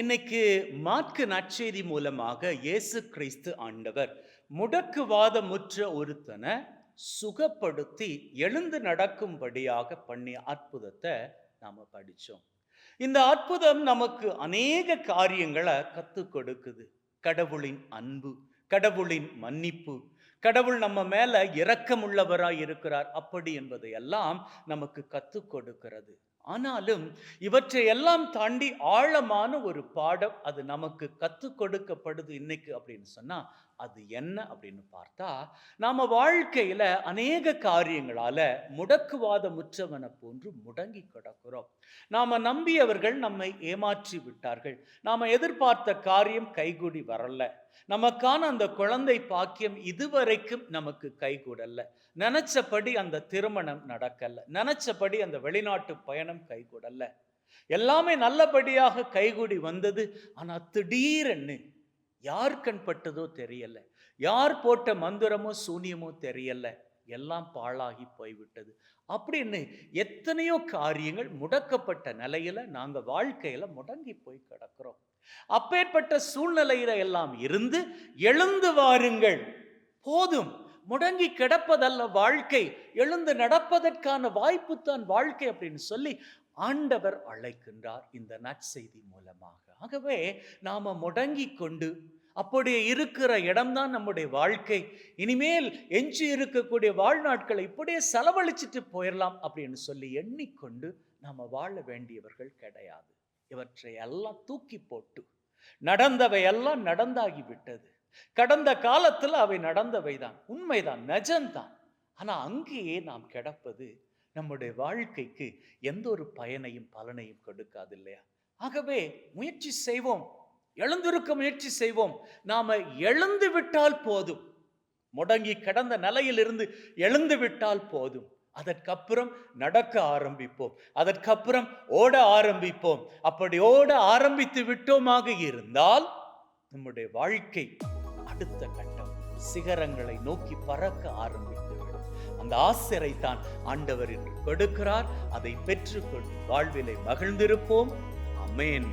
இன்னைக்கு மாற்கு நற்செய்தி மூலமாக இயேசு கிறிஸ்து ஆண்டவர் முடக்குவாதமுற்ற ஒருத்தனை சுகப்படுத்தி எழுந்து நடக்கும்படியாக பண்ணிய அற்புதத்தை நாம படிச்சோம். இந்த அற்புதம் நமக்கு அநேக காரியங்களை கற்றுக் கொடுக்குது. கடவுளின் அன்பு கடவுளின் மன்னிப்பு கடவுள் நம்ம மேல இரக்கமுள்ளவராய் இருக்கிறார் அப்படி என்பதையெல்லாம் நமக்கு கற்றுக் கொடுக்கிறது. ஆனாலும் இவற்றை எல்லாம் தாண்டி ஆழமான ஒரு பாடம் அது நமக்கு கற்றுக் கொடுக்கப்படுது இன்னைக்கு அப்படின்னு சொன்னா அது என்ன அப்படின்னு பார்த்தா நாம வாழ்க்கையில அநேக காரியங்களால முடக்குவாத முற்றவனை போன்று முடங்கி கிடக்கிறோம். நாம நம்பியவர்கள் நம்மை ஏமாற்றி விட்டார்கள். நாம எதிர்பார்த்த காரியம் கைகூடி வரல. நமக்கான அந்த குழந்தை பாக்கியம் இதுவரைக்கும் நமக்கு கைகூடல. நினைச்சபடி அந்த திருமணம் நடக்கல. நினைச்சபடி அந்த வெளிநாட்டு பயணம் பயணம் கைகூடல்ல. எல்லாமே நல்லபடியாக கைகூடி வந்தது. ஆனால் திடீரென்னு யார் கண்பட்டதோ தெரியல. யார் போட்ட மந்திரமோ சூனியமோ தெரியல. எல்லாம் பாழாகி போய்விட்டது. அப்படின்னு எத்தனையோ காரியங்கள் முடக்கப்பட்ட நிலையில நாங்கள் வாழ்க்கையில முடங்கி போய் கிடக்கிறோம். அப்பேற்பட்ட சூழ்நிலையில எல்லாம் இருந்து எழுந்து வாருங்கள். போதும். முடங்கி கிடப்பதல்ல வாழ்க்கை எழுந்து நடப்பதற்கான வாய்ப்பு தான் வாழ்க்கை அப்படின்னு சொல்லி ஆண்டவர் அழைக்கின்றார் இந்த நற்செய்தி மூலமாக. ஆகவே நாம முடங்கி கொண்டு அப்படியே இருக்கிற இடம்தான் நம்முடைய வாழ்க்கை. இனிமேல் எஞ்சி இருக்கக்கூடிய வாழ்நாட்களை இப்படியே செலவழிச்சிட்டு போயிடலாம் அப்படின்னு சொல்லி எண்ணிக்கொண்டு நாம வாழ வேண்டியவர்கள் கிடையாது. இவற்றை எல்லாம் தூக்கி போட்டு நடந்தவை எல்லாம் நடந்தாகி விட்டது கடந்த காலத்தில் அவை நடந்தவை தான் உண்மைதான் நிஜம்தான். ஆனா அங்கேயே நாம் கிடப்பது நம்முடைய வாழ்க்கைக்கு எந்த ஒரு பயனையும் பலனையும் கொடுக்காது இல்லையா? ஆகவே முயற்சி செய்வோம். எழுந்திருக்க முயற்சி செய்வோம். நாம எழுந்து விட்டால் போதும். முடங்கி கிடந்த நிலையிலிருந்து எழுந்து விட்டால் போதும். அதற்கப்புறம் நடக்க ஆரம்பிப்போம். அதற்கப்புறம் ஓட ஆரம்பிப்போம். அப்படி ஓட ஆரம்பித்து விட்டோமாக இருந்தால் நம்முடைய வாழ்க்கை அடுத்த கட்டம் சிகரங்களை நோக்கி பறக்க ஆரம்பித்து விடும் அந்த ஆசிரை தான் ஆண்டவர் இன்று கொடுக்கிறார். அதை பெற்றுக்கொண்டு வாழ்விலை மகிழ்ந்திருப்போம். அமேன்.